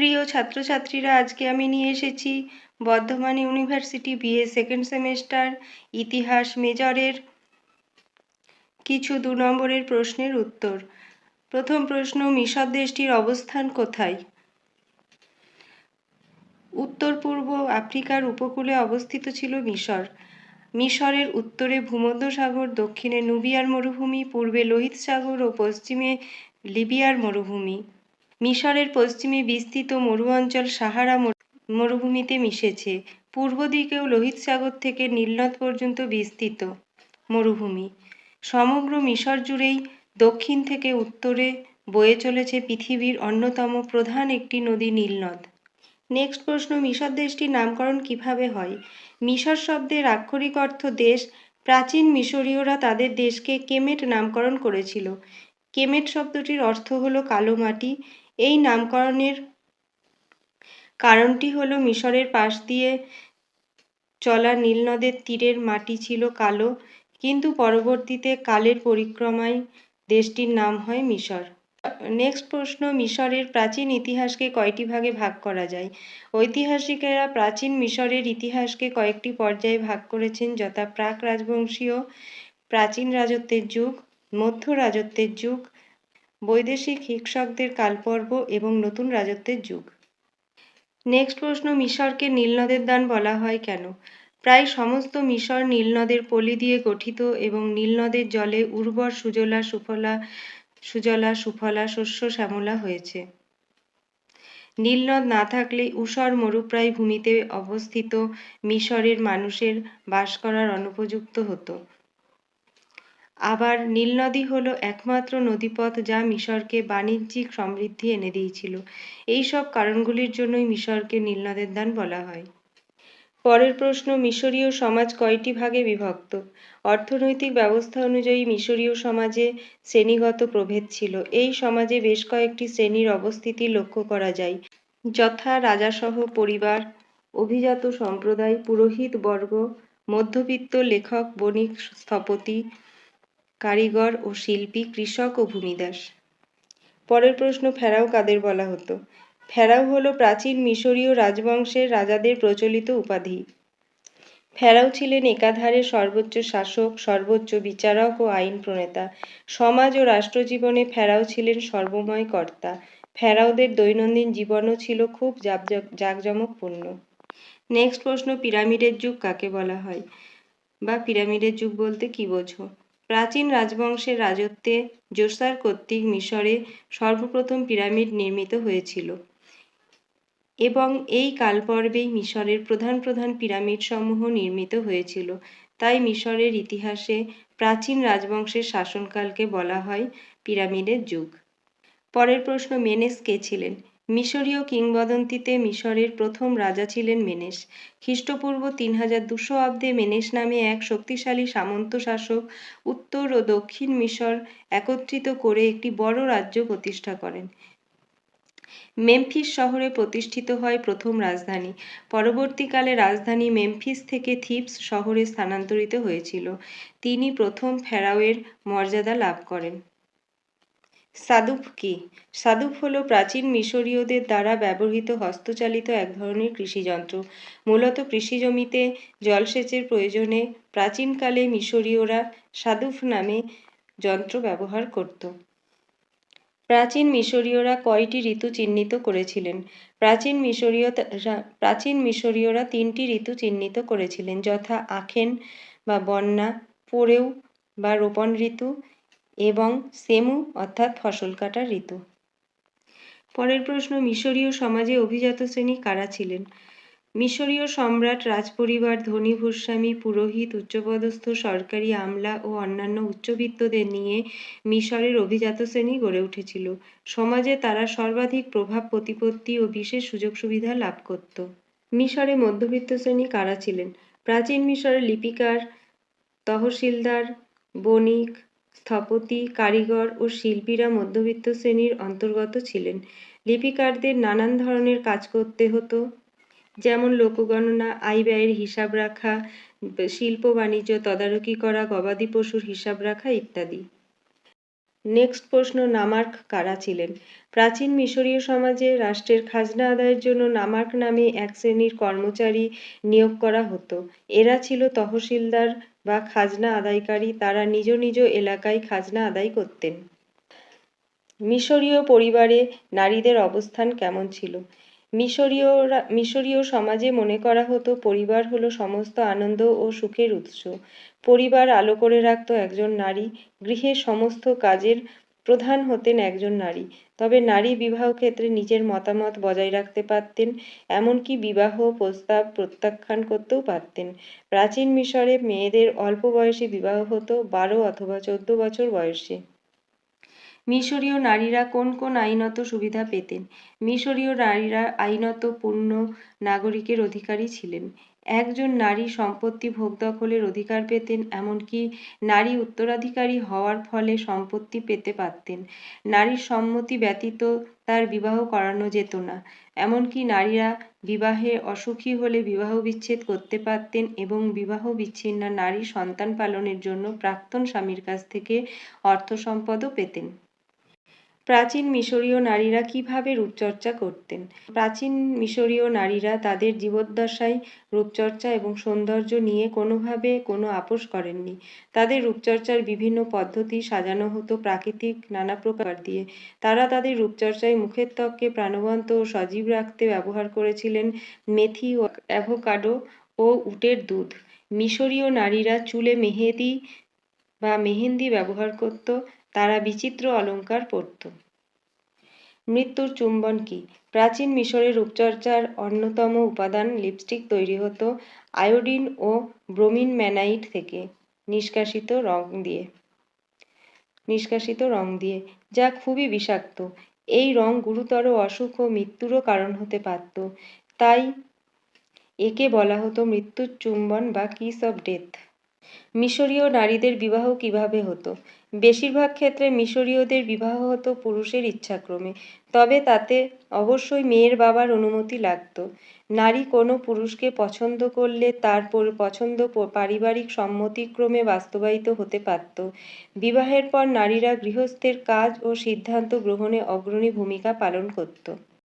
প্রিয় ছাত্রছাত্রীরা, আজকে আমি নিয়ে এসেছি Bardhaman university BA second semester ইতিহাস মেজরের কিছু দু নম্বরের প্রশ্নের উত্তর। প্রথম প্রশ্ন, মিশর দেশটির অবস্থান কোথায়? উত্তর পূর্ব আফ্রিকার উপকূলে অবস্থিত ছিল মিশর। মিশরের উত্তরে ভূমধ্যসাগর দক্ষিণে নুবিয়ার মরুভূমি, পূর্বে লোহিত সাগর ও পশ্চিমে লিবিয়ার মরুভূমি। মিশরের পশ্চিমে বিস্তৃত মরু অঞ্চল সাহারা মরুভূমিতে মিশেছে। পূর্ব দিকেও লোহিত সাগর থেকে নীলনদ পর্যন্ত বিস্তৃত মরুভূমি। সমগ্র মিশর জুড়েই দক্ষিণ থেকে উত্তরে বয়ে চলেছে পৃথিবীর অন্যতম প্রধান একটি নদী নীলনদ। নেক্সট প্রশ্ন, মিশর দেশটির নামকরণ কীভাবে হয়? মিশর শব্দের আক্ষরিক অর্থ দেশ। প্রাচীন মিশরীয়রা তাদের দেশকে কেমেট নামকরণ করেছিল। কেমেট শব্দটির অর্থ হলো কালো মাটি। এই নামকরণের কারণটি হলো, মিশরের পাশ দিয়ে চলা নীলনদের তীরের মাটি ছিল কালো, কিন্তু পরবর্তীতে কালের পরিক্রমায় দেশটির নাম হয় মিশর। নেক্সট প্রশ্ন, মিশরের প্রাচীন ইতিহাসকে কয়টি ভাগে ভাগ করা যায়? ঐতিহাসিকেরা প্রাচীন মিশরের ইতিহাসকে কয়েকটি পর্যায়ে ভাগ করেছেন, যথা প্রাক রাজবংশীয়, প্রাচীন রাজত্বের যুগ, মধ্য রাজত্বের যুগ বৈদেশিক হিকসকদের কালপর্ব এবং নতুন রাজত্বের যুগ। নেক্সট প্রশ্ন, মিশরকে নীলনদের দান বলা হয় কেন? প্রায় সমস্ত মিশর নীলনদের পলি দিয়ে গঠিত এবং নীলনদের জলে উর্বর সুজলা সুফলা সুজলা সুফলা শস্য শ্যামলা হয়েছে। নীলনদ না থাকলে ঊষর মরুপ্রায় ভূমিতে অবস্থিত মিশরের মানুষের বাস করার অনুপযুক্ত হতো। আবার নীলনদী হল একমাত্র নদীপথ যা মিশরকে বাণিজ্যিক সমৃদ্ধি এনে দিয়েছিল। এই সব কারণগুলির জন্যই মিশরকে নীলনদের দান বলা হয়। পরের প্রশ্ন, মিশরীয় সমাজ কয়টি ভাগে বিভক্ত? অর্থনৈতিক ব্যবস্থা অনুযায়ী মিশরীয় সমাজে শ্রেণীগত প্রভেদ ছিল। এই সমাজে বেশ কয়েকটি শ্রেণির অবস্থিতি লক্ষ্য করা যায়। যথা রাজাসহ পরিবার, অভিজাত সম্প্রদায়, পুরোহিত বর্গ, মধ্যবিত্ত লেখক, বণিক, স্থপতি কারিগর ও শিল্পী, কৃষক ও ভূমিদাস। পরের প্রশ্ন, ফেরাও কাদের বলা হতো? ফেরাও হল প্রাচীন মিশরীয় রাজবংশের রাজাদের প্রচলিত উপাধি। ফেরাও ছিলেন একাধারে সর্বোচ্চ শাসক, সর্বোচ্চ বিচারক ও আইন প্রণেতা। সমাজ ও রাষ্ট্রজীবনে ফেরাও ছিলেন সর্বময় কর্তা। ফেরাওদের দৈনন্দিন জীবনও ছিল খুব জাঁকজমকপূর্ণ। নেক্সট প্রশ্ন, পিরামিডের যুগ কাকে বলা হয়? বা পিরামিডের যুগ বলতে কি বোঝো? প্রাচীন রাজবংশের রাজত্বে জোসার কর্তৃক মিশরে সর্বপ্রথম পিরামিড নির্মিত হয়েছিল। এবং এই কালপর্বেই মিশরের প্রধান প্রধান পিরামিডসমূহ নির্মিত হয়েছিল। তাই মিশরের ইতিহাসে প্রাচীন রাজবংশের শাসনকালকে বলা হয় পিরামিডের যুগ। পরের প্রশ্ন মেনেস কে ছিলেন? মিশরীয় কিংবদন্তিতে মিশরের প্রথম রাজা ছিলেন মেনেস। খ্রিস্টপূর্ব তিন হাজার দুশো অব্দে মেনেস নামে এক শক্তিশালী সামন্ত শাসক উত্তর ও দক্ষিণ মিশর একত্রিত করে একটি বড় রাজ্য প্রতিষ্ঠা করেন। মেমফিস শহরে প্রতিষ্ঠিত হয় প্রথম রাজধানী। পরবর্তীকালে রাজধানী মেমফিস থেকে থিপস শহরে স্থানান্তরিত হয়েছিল। তিনি প্রথম ফেরাওয়ের মর্যাদা লাভ করেন। সাদুফ কি? সাদুফ হল প্রাচীন মিশরীয়দের দ্বারা ব্যবহৃত হস্তচালিত এক ধরনের কৃষিযন্ত্র। মূলত কৃষি জমিতে জলসেচের প্রয়োজনে প্রাচীনকালে মিশরীয়রা সাদুফ নামে যন্ত্র ব্যবহার করত। প্রাচীন মিশরীয়রা কয়টি ঋতু চিহ্নিত করেছিলেন? প্রাচীন মিশরীয় প্রাচীন মিশরীয়রা তিনটি ঋতু চিহ্নিত করেছিলেন, যথা আখেন বা বন্যা, পড়েও বা রোপণ ঋতু এবং সেমু অর্থাৎ ফসল কাটার ঋতু। পরের প্রশ্ন, মিশরীয় সমাজে অভিজাত শ্রেণি কারা ছিলেন? মিশরীয় সম্রাট, রাজপরিবার, ধনী ভূস্বামী পুরোহিত, উচ্চপদস্থ, সরকারি আমলা ও অন্যান্য উচ্চবিত্তদের নিয়ে মিশরের অভিজাত শ্রেণি গড়ে উঠেছিল। সমাজে তারা সর্বাধিক প্রভাব, প্রতিপত্তি ও বিশেষ সুযোগ সুবিধা লাভ করত। মিশরে মধ্যবিত্ত শ্রেণি কারা ছিলেন? প্রাচীন মিশরের লিপিকার, তহসিলদার, বণিক স্থপতি, কারিগর ও শিল্পীরা মধ্যবিত্ত শ্রেণির অন্তর্গত ছিলেন। লিপিকারদের নানান ধরনের কাজ করতে হতো, যেমন লোকগণনা আয় ব্যয়ের হিসাব রাখা, শিল্প বাণিজ্য, তদারকি করা, গবাদি পশুর হিসাব রাখা ইত্যাদি। নেক্সট প্রশ্ন, নামার্ক কারা ছিলেন? প্রাচীন মিশরীয় সমাজে রাষ্ট্রের খাজনা আদায়ের জন্য নামার্ক নামে এক শ্রেণির কর্মচারী নিয়োগ করা হতো। এরা ছিল তহসিলদার বা খাজনা আদায়কারী। তারা নিজ নিজ এলাকায় খাজনা আদায় করতেন। মিশরীয় পরিবারে নারীদের অবস্থান কেমন ছিল? মিশরীয়রা, মিশরীয় সমাজে মনে করা হতো, পরিবার হলো সমস্ত আনন্দ ও সুখের উৎস। পরিবার আলো করে রাখত একজন নারী, গৃহের সমস্ত কাজের প্রধান হতেন একজন নারী। তবে নারী বিবাহ ক্ষেত্রে নিজের মতামত বজায় রাখতে পারতেন, এমনকি বিবাহ প্রস্তাব প্রত্যাখ্যান করতেও পারতেন। প্রাচীন মিশরে মেয়েদের অল্প বয়সে বিবাহ হতো বারো অথবা চোদ্দ বছর বয়সে। মিশরীয় নারীরা কোন কোন আইনত সুবিধা পেতেন? মিশরীয় নারীরা আইনত পূর্ণ নাগরিকের অধিকারী ছিলেন। একজন নারী সম্পত্তি ভোগ দখলের অধিকার পেতেন, এমনকি নারী উত্তরাধিকারী হওয়ার ফলে সম্পত্তি পেতে পারতেন। নারীর সম্মতি ব্যতীত তার বিবাহ করানো যেত না। এমনকি নারীরা বিবাহে অসুখী হলে বিবাহ বিচ্ছেদ করতে পারতেন এবং বিবাহ বিচ্ছিন্না নারী সন্তান পালনের জন্য প্রাক্তন স্বামীর কাছ থেকে অর্থ সম্পদও পেতেন। প্রাচীন মিশরীয় নারীরা কীভাবে রূপচর্চা করতেন? প্রাচীন মিশরীয় নারীরা তাদের জীবদ্দশায় রূপচর্চা এবং সৌন্দর্য নিয়ে কোনোভাবে কোনো আপোষ করেননি। তাদের রূপচর্চার বিভিন্ন পদ্ধতি সাজানো হতো প্রাকৃতিক নানা প্রকার দিয়ে। তারা তাদের রূপচর্চায় মুখের ত্বককে প্রাণবন্ত ও সজীব রাখতে ব্যবহার করেছিলেন মেথি ও অ্যাভোকাডো ও উটের দুধ। মিশরীয় নারীরা চুলে মেহেদি বা মেহেন্দি ব্যবহার করত তারা বিচিত্র অলঙ্কার পরত। মৃত্যুর চুম্বন কি? প্রাচীন মিশরের রূপচর্চার অন্যতম উপাদান লিপস্টিক তৈরি হতো আয়োডিন ও ব্রোমিন ম্যানাইট থেকে, নিষ্কাশিত রং দিয়ে। নিষ্কাশিত রং দিয়ে, যা খুবই বিষাক্ত। এই রং গুরুতর অসুখ ও মৃত্যুরও কারণ হতে পারত। তাই একে বলা হতো মৃত্যুর চুম্বন বা কিস অফ ডেথ। মিশরীয় নারীদের বিবাহ কীভাবে হতো? বেশিরভাগ ক্ষেত্রে মিশরীয়দের বিবাহ হতো পুরুষের ইচ্ছাক্রমে, তবে তাতে অবশ্যই মেয়ের বাবার অনুমতি লাগত। নারী কোনো পুরুষকে পছন্দ করলে তার পছন্দ পারিবারিক সম্মতিক্রমে বাস্তবায়িত হতে পারত। বিবাহের পর নারীরা গৃহস্থের কাজ ও সিদ্ধান্ত গ্রহণে অগ্রণী ভূমিকা পালন করত।